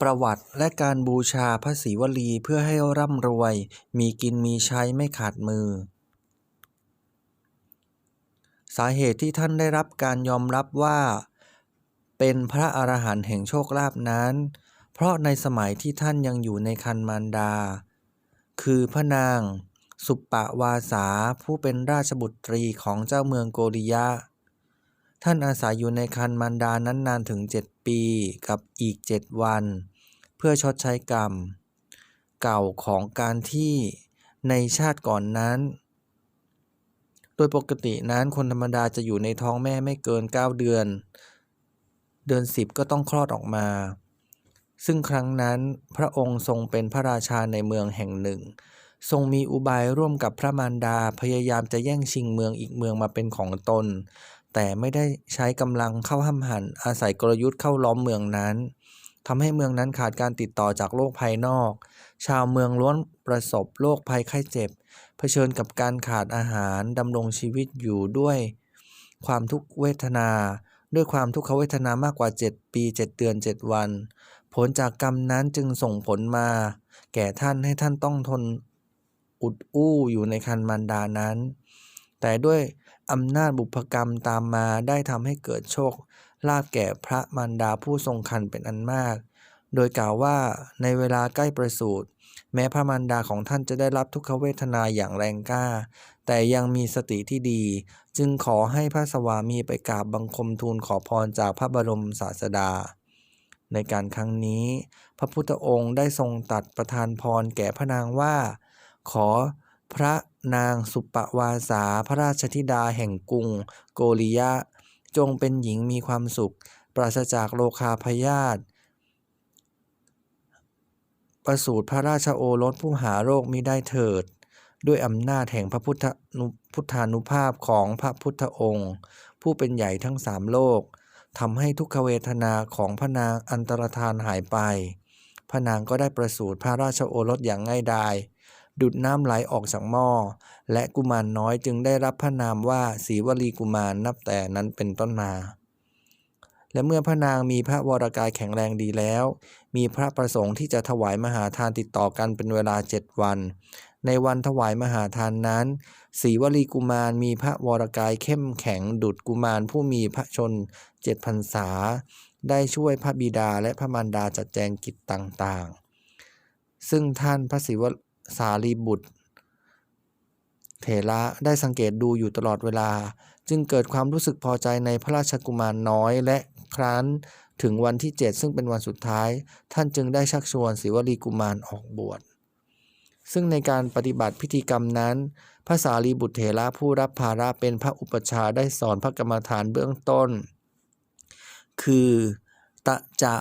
ประวัติและการบูชาพระศิวลีเพื่อให้ร่ำรวย มีกินมีใช้ไม่ขาดมือ สาเหตุที่ท่านได้รับการยอมรับว่า เป็นพระอรหันต์แห่งโชคลาภนั้น เพราะในสมัยที่ท่านยังอยู่ในคันมารดา คือพระนาง สุปปวาสาผู้เป็นราชบุตรีของเจ้าเมืองโกริยะ ท่านอาศัยอยู่ในคันมารดานั้นนานถึงเจ็ดปีกับอีกเจ็ดวัน เพื่อชดใช้กรรม เก่าของการที่ในชาติก่อนนั้น โดยปกตินั้นคนธรรมดาจะอยู่ในท้องแม่ไม่เกิน 9 เดือน เดือน 10 ก็ต้องคลอดออกมา ซึ่งครั้งนั้นพระองค์ทรงเป็นพระราชาในเมืองแห่งหนึ่ง ทรงมีอุบายร่วมกับพระมารดาพยายามจะแย่งชิงเมืองอีกเมืองมาเป็นของตน แต่ไม่ได้ใช้กำลังเข้าห้ำหัน อาศัยกลยุทธ์เข้าล้อมเมืองนั้นทำให้เมืองนั้นขาดการติดต่อจากโลกภายนอก ชาวเมืองล้วนประสบโรคภัยไข้เจ็บ เผชิญกับการขาดอาหารดำรงชีวิตอยู่ด้วย ความทุกขเวทนา ด้วยความทุกขเวทนามากกว่า 7 ปี 7 เดือน 7 วัน ผลจากกรรมนั้นจึงส่งผลมา แก่ท่านให้ท่านต้องทนอุดอู้อยู่ในคันมารดานั้น แต่ด้วย อำนาจบุพกรรมตามมาได้ทำให้เกิดโชคลาภแก่พระมารดาผู้ทรงคันเป็นอันมาก โดยกล่าวว่าในเวลาใกล้ประสูติแม้พระมารดาของท่านจะได้รับทุกขเวทนาอย่างแรงกล้า แต่ยังมีสติที่ดี จึงขอให้พระสวามีไปกราบบังคมทูลขอพรจากพระบรมศาสดา ในการครั้งนี้ พระพุทธองค์ได้ทรงตัดประทานพรแก่พระนางว่า ขอ พระนางสุปวาสาพระราชธิดาแห่งกรุงโกริยะ จงเป็นหญิงมีความสุข ปราศจากโลคาพยาธิประสูติพระราชโอรสผู้หาโรคมิได้เถิด ด้วยอำนาจแห่งพระพุทธนุพุทธานุภาพของพระพุทธองค์ ผู้เป็นใหญ่ทั้งสามโลกทำให้ทุกขเวทนาของพระนางอันตรธานหายไป พระนางก็ได้ประสูติพระราชโอรสอย่างง่ายดาย ดุดน้ำไหลออกจากหม้อ และกุมารน้อยจึงได้รับพระนามว่าศรีวลีกุมารนับแต่นั้นเป็นต้นมา และเมื่อพระนางมีพระวรกายแข็งแรงดีแล้ว มีพระประสงค์ที่จะถวายมหาทานติดต่อกันเป็นเวลาเจ็ดวัน ในวันถวายมหาทานนั้นศรีวลีกุมารมีพระวรกายเข้มแข็งดุดกุมารผู้มีพระชนเจ็ดพรรษา ได้ช่วยพระบิดาและพระมารดาจัดแจงกิจต่างๆซึ่งท่านพระศิว สารีบุตร เถระได้สังเกตดูอยู่ตลอดเวลา จึงเกิดความรู้สึกพอใจในพระราชกุมารน้อยและครั้นถึงวันที่ 7 ซึ่งเป็นวันสุดท้าย ท่านจึงได้ชักชวนศิวลีกุมารออกบวชซึ่งในการปฏิบัติพิธีกรรมนั้น พระสารีบุตรเถระผู้รับภาระเป็นพระอุปชาได้สอนพระกรรมฐานเบื้องต้น คือตะจะ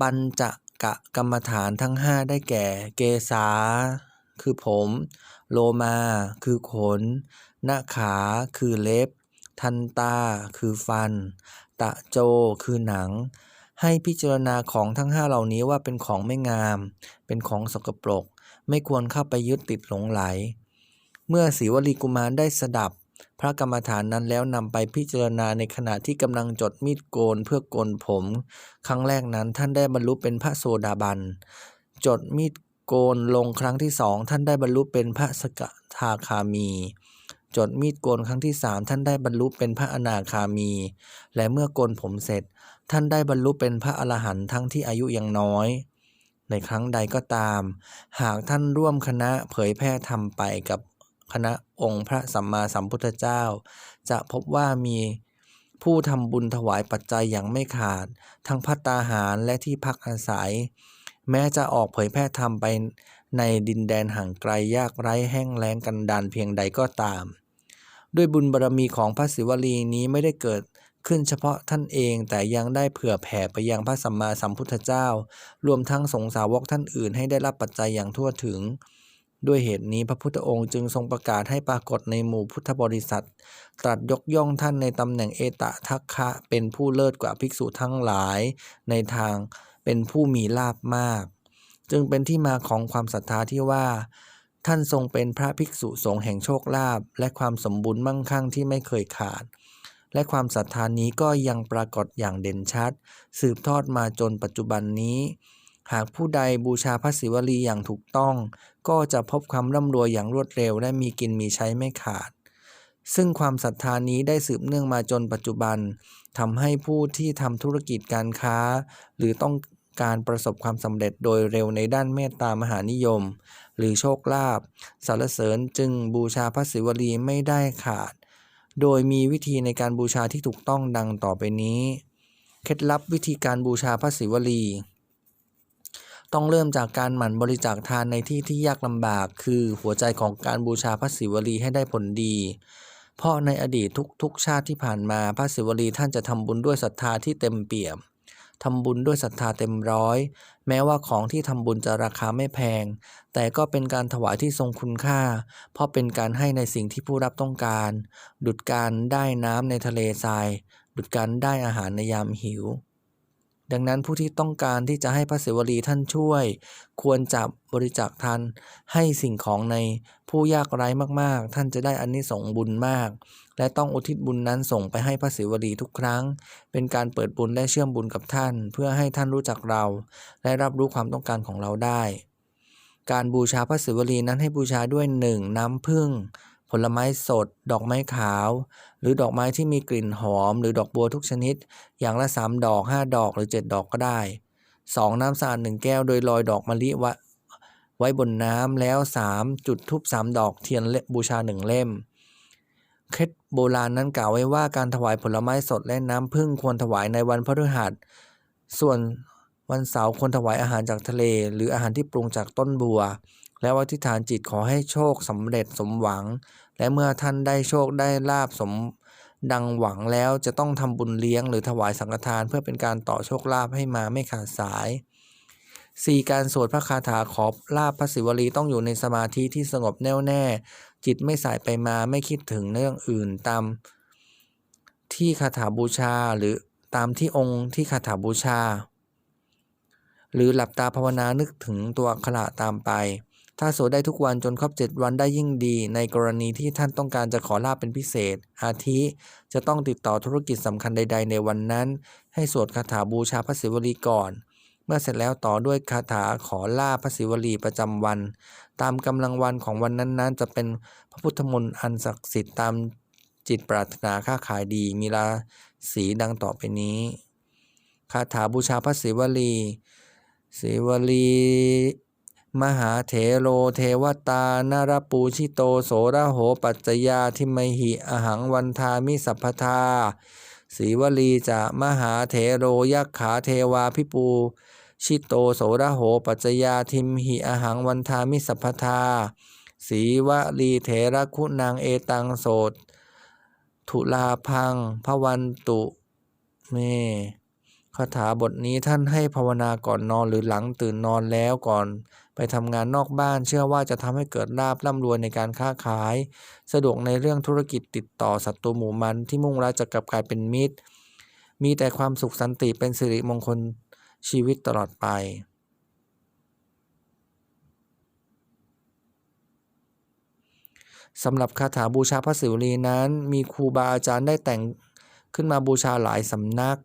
ปัญจะกะกรรมฐานทั้ง 5 ได้แก่ เกษา คือผม โลมา คือขน หน้าขา คือเล็บ ทันตา คือฟัน ตะโจ คือหนัง ให้พิจารณาของทั้งห้าเหล่านี้ว่าเป็นของไม่งาม เป็นของสกปรก ไม่ควรเข้าไปยึดติดหลงไหล เมื่อศีวลีกุมารได้สดับพระกรรมฐานนั้นแล้วนำไปพิจารณาในขณะที่กำลังจดมีดโกนเพื่อโกนผม ครั้งแรกนั้นท่านได้บรรลุเป็นพระโสดาบัน จดมีด โกนลงครั้งที่สองท่านได้บรรลุเป็นพระสกทาคามี จดมีดโกนครั้งที่สามท่านได้บรรลุเป็นพระอนาคามี และเมื่อโกนผมเสร็จ ท่านได้บรรลุเป็นพระอรหันต์ทั้งที่อายุยังน้อย ในครั้งใดก็ตาม หากท่านร่วมคณะเผยแพร่ธรรมไปกับคณะองค์พระสัมมาสัมพุทธเจ้า จะพบว่ามีผู้ทำบุญถวายปัจจัยอย่างไม่ขาด ทั้งพัตตาหารและที่พักอาศัย แม้จะออกเผยแพร่ธรรมไปในดินแดนห่างไกลยากไร้แห้งแล้งกันดานเพียงใดก็ตาม ด้วยบุญบารรมีของพระศิวลีนี้ไม่ได้เกิดขึ้นเฉพาะท่านเองแต่ยังได้เผื่อแผ่ไปยังพระสัมมาสัมพุทธเจ้า รวมทั้งสงสาวกท่านอื่นให้ได้รับปัจจัยอย่างทั่วถึง ด้วยเหตุนี้พระพุทธองค์จึงทรงประกาศให้ปรากฏในหมู่พุทธบริษัท ตรัสยกย่องท่านในตำแหน่งเอตทัคคะเป็นผู้เลิศกว่าภิกษุทั้งหลายในทาง เป็นผู้มีลาภมาก จึงเป็นที่มาของความศรัทธาที่ว่า ท่านทรงเป็นพระภิกษุสงฆ์แห่งโชคลาภและความสมบูรณ์มั่งคั่งที่ไม่เคยขาด และความศรัทธานี้ก็ยังปรากฏอย่างเด่นชัด สืบทอดมาจนปัจจุบันนี้ หากผู้ใดบูชาพระศิวลีอย่างถูกต้อง ก็จะพบความร่ำรวยอย่างรวดเร็ว และมีกินมีใช้ไม่ขาดซึ่งความศรัทธานี้ได้สืบเนื่องมาจนปัจจุบันทำให้ผู้ที่ทำธุรกิจการค้า หรือต้อง การประสบความสำเร็จโดยเร็วในด้านเมตตามหานิยม หรือโชคลาภสรรเสริญจึงบูชาพระศิวลีไม่ได้ขาด โดยมีวิธีในการบูชาที่ถูกต้องดังต่อไปนี้ เคล็ดลับวิธีการบูชาพระศิวลี ต้องเริ่มจากการหมั่นบริจาคทานในที่ที่ยากลำบาก คือหัวใจของการบูชาพระศิวลีให้ได้ผลดีเพราะในอดีตทุกๆชาติที่ผ่านมาพระศิวลีท่านจะทำบุญด้วยศรัทธาที่เต็มเปี่ยม ทำบุญด้วยศรัทธาเต็มร้อย แม้ว่าของที่ทำบุญจะราคาไม่แพง แต่ก็เป็นการถวายที่ทรงคุณค่า เพราะเป็นการให้ในสิ่งที่ผู้รับต้องการ ดุดการได้น้ำในทะเลทราย ดุดการได้อาหารในยามหิว ดังนั้นผู้ที่ต้องการที่จะให้พระศิวลีท่านช่วย ควรจะบริจาคทานให้สิ่งของในผู้ยากไร้มากๆ ท่านจะได้อานิสงส์บุญมาก และต้องอุทิศบุญนั้นส่งไปให้พระศิวลีทุกครั้ง เป็นการเปิดบุญและเชื่อมบุญกับท่าน เพื่อให้ท่านรู้จักเรา และรับรู้ความต้องการของเราได้ การบูชาพระศิวลีนั้นให้บูชาด้วย 1. น้ำผึ้ง ผลไม้สด ดอกไม้ขาว หรือดอกไม้ที่มีกลิ่นหอม หรือดอกบัวทุกชนิด อย่างละ 3 ดอก 5 ดอกหรือ 7 ดอกก็ได้ 2. น้ำสะอาด1แก้วโดยลอยดอกมะลิไว้ไว้บนน้ำแล้ว 3. จุดทูบ3ดอกเทียนบูชา1เล่มเคล็ดโบราณนั้นกล่าวไว้ว่าการถวายผลไม้สดและน้ำผึ้งควรถวายในวันพฤหัส ส่วนวันเสาร์ควรถวายอาหารจากทะเล หรืออาหารที่ปรุงจากต้นบัว แล้วอธิษฐานจิตขอให้โชคสำเร็จสมหวัง และเมื่อท่านได้โชคได้ลาบสมดังหวังแล้วจะต้องทำบุญเลี้ยงหรือถวายสังฆทานเพื่อเป็นการต่อโชคลาภให้มาไม่ขาดสาย 4. การสวดพระคาถาขอบลาภพระศิวลีต้องอยู่ในสมาธิที่สงบแน่วแน่ จิตไม่สายไปมาไม่คิดถึงเรื่องอื่นตามที่คาถาบูชาหรือตามที่องค์ที่คาถาบูชา หรือหลับตาภาวนานึกถึงตัวอักขระตามไป ถ้าสวดได้ทุกวันจนครบ 7 วันได้ยิ่งดี ในกรณีที่ท่านต้องการจะขอลาบเป็นพิเศษ อาทิ จะต้องติดต่อธุรกิจสำคัญใด ๆ ในวันนั้น ให้สวดคาถาบูชาพระศิวลีก่อน เมื่อเสร็จแล้วต่อด้วยคาถาขอลาบพระศิวลีประจำวัน ตามกำลังวันของวันนั้นๆ จะเป็นพระพุทธมนต์อันศักดิ์สิทธิ์ตามจิตปรารถนาค้าขายดีมีราศีดังต่อไปนี้คาถาบูชาพระศิวลีศิวลี มหาเถโรเทวตานารปูชิโตโสระโหปัจจยาทิมหิอหังวันทามิสัพพทาศีวลีจะมหาเถโรยักขาเทวาพิปูชิโตโสระโหปัจจยาทิมหิอหังวันทามิสัพพทาสีวลีเถระคุณางเอตังโสตทุลาพังพวันตุเม คาถาบทนี้ท่านให้ภาวนาก่อนนอนหรือหลังตื่นนอนแล้วก่อน ไปทำงานนอกบ้านเชื่อว่าจะทำให้เกิดลาบร่ำรวยในการค้าขาย สะดวกในเรื่องธุรกิจติดต่อศัตรูหมู่มันที่มุ่งร้ายจะกลับกลายเป็นมิตร มีแต่ความสุขสันติเป็นสิริมงคลชีวิตตลอดไปสำหรับคาถาบูชาพระศิวลีนั้น มีครูบาอาจารย์ได้แต่งขึ้นมาบูชาหลายสำนัก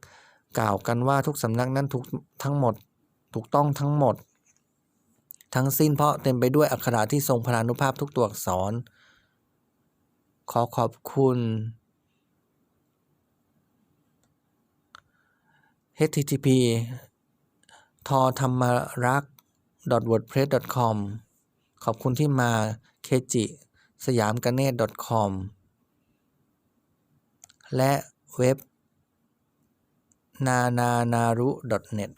กล่าวกันว่าทุกสำนักนั้นถูกทั้งหมดถูกต้องทั้งหมด ทั้งสิ้นเพราะเต็มไปด้วยอักขระที่ทรงพลานุภาพทุกตัวอักษร ขอขอบคุณ http ทอธรรมรัก wordpress.com ขอบคุณที่มาเคจิสยามกันเนต .com และเว็บ น